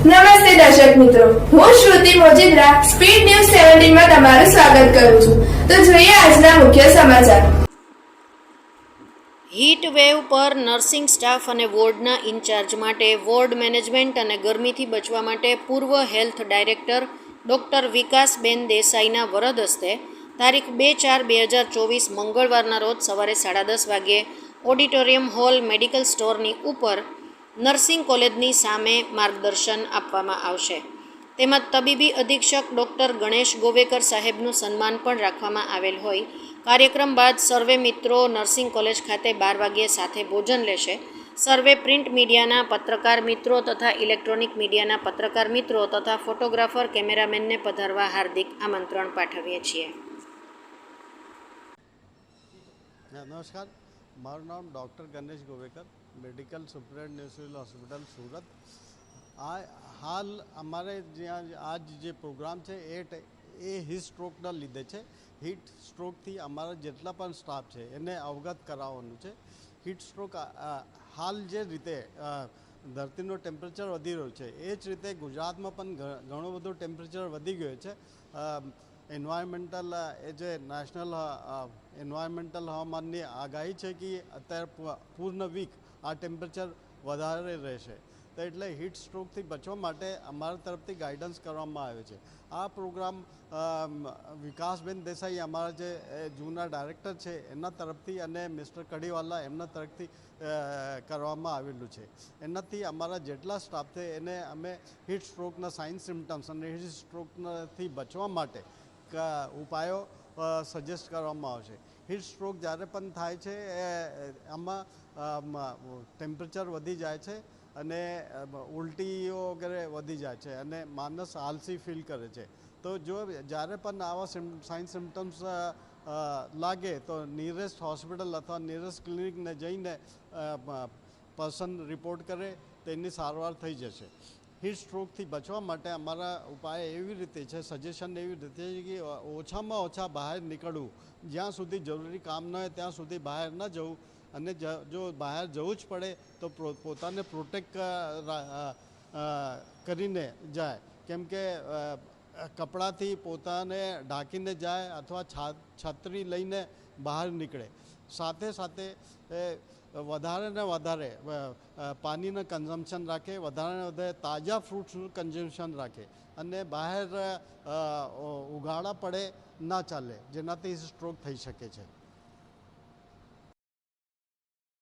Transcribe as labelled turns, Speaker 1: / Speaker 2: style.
Speaker 1: નમસ્તે દર્શક મિત્રો. હું શ્રુતિ મોજીદ્રા, સ્પીડ ન્યૂઝ સેવન્ટીનમાં તમારું સ્વાગત કરું છું. તો જોઈએ આજના મુખ્ય સમાચાર.
Speaker 2: હીટ વેવ પર નર્સિંગ સ્ટાફ અને વોર્ડના ઇન્ચાર્જ માટે વોર્ડ મેનેજમેન્ટ અને ગરમીથી બચવા માટે પૂર્વ હેલ્થ ડાયરેક્ટર ડૉક્ટર વિકાસબેન દેસાઈના વરદ હસ્તે તારીખ બે ચાર બે હજાર ચોવીસ મંગળવારના રોજ સવારે સાડા દસ વાગ્યે ઓડિટોરિયમ હોલ મેડિકલ સ્ટોરની ઉપર નર્સિંગ કોલેજની સામે માર્ગદર્શન આપવામાં આવશે. તેમજ તબીબી અધિક્ષક ડૉક્ટર ગણેશ ગોવેકર સાહેબનું સન્માન પણ રાખવામાં આવેલ હોય. કાર્યક્રમ બાદ સર્વે મિત્રો નર્સિંગ કોલેજ ખાતે બાર વાગ્યે સાથે ભોજન લેશે. સર્વે પ્રિન્ટ મીડિયાના પત્રકાર મિત્રો તથા ઇલેક્ટ્રોનિક મીડિયાના પત્રકાર મિત્રો તથા ફોટોગ્રાફર, કેમેરામેનને પધારવા હાર્દિક આમંત્રણ પાઠવીએ છીએ.
Speaker 3: નમસ્કાર. મારું નામ doctor Ganesh Govekar, medical civil hospital Surat. આ હાલ અમારે જ્યાં આજ જે પ્રોગ્રામ છે, એ એ હિટ સ્ટ્રોકના લીધે છે. હિટ સ્ટ્રોકથી અમારા જેટલા પણ સ્ટાફ છે, એને અવગત કરાવવાનું છે. હિટ સ્ટ્રોક હાલ જે રીતે ધરતીનું ટેમ્પરેચર વધી રહ્યું છે, એ જ રીતે ગુજરાતમાં પણ ઘણું બધું ટેમ્પરેચર વધી ગયું છે. એન્વાયરમેન્ટલ એ જે નેશનલ એન્વાયરમેન્ટલ હવામાનની આગાહી છે કે અત્યારે પૂર્ણ વીક આ ટેમ્પરેચર વધારે રહેશે. તો એટલે હીટ સ્ટ્રોકથી બચવા માટે અમારા તરફથી ગાઈડન્સ કરવામાં આવે છે. આ પ્રોગ્રામ વિકાસબેન દેસાઈ અમારા જે જૂના ડાયરેક્ટર છે એના તરફથી અને મિસ્ટર કડીવાલા એમના તરફથી કરવામાં આવેલું છે. એનાથી અમારા જેટલા સ્ટાફ છે, એને અમે હીટ સ્ટ્રોકના સાઇન સિમ્ટમ્સ અને હીટ સ્ટ્રોકથી બચવા માટે ઉપાયો સજેસ્ટ કરવામાં આવશે. હીટ સ્ટ્રોક જ્યારે પણ થાય છે, એ, આમાં ટેમ્પરેચર વધી જાય છે અને ઉલટીઓ વગેરે વધી જાય છે અને માણસ આલસી ફીલ કરે છે. તો જો જ્યારે પણ આવા સાઇન સિમ્ટમ્સ લાગે તો નિયરેસ્ટ હોસ્પિટલ અથવા નિયરેસ્ટ ક્લિનિકને જઈને પર્સન રિપોર્ટ કરે, તેની સારવાર થઈ જશે. હીટ સ્ટ્રોકથી બચવા માટે અમારા ઉપાય એવી રીતે છે સજેશન એવી રીતે છે કે ઓછામાં ઓછા બહાર નીકળવું. જ્યાં સુધી જરૂરી કામ ન હોય, ત્યાં સુધી બહાર ન જવું. અને જો બહાર જવું જ પડે, તો પોતાને પ્રોટેક્ટ કરીને જાય. કેમ કે કપડાથી પોતાને ઢાંકીને જાય અથવા છત્રી લઈને બહાર નીકળે. સાથે સાથે વધારે ને વધારે પાણીનું કન્ઝમ્પશન રાખે, વધારે ને વધારે તાજા ફ્રૂટ્સનું કન્ઝમ્પશન રાખે અને બહાર ઉઘાડા પડે, ના ચાલે, જેનાથી સ્ટ્રોક થઈ શકે છે.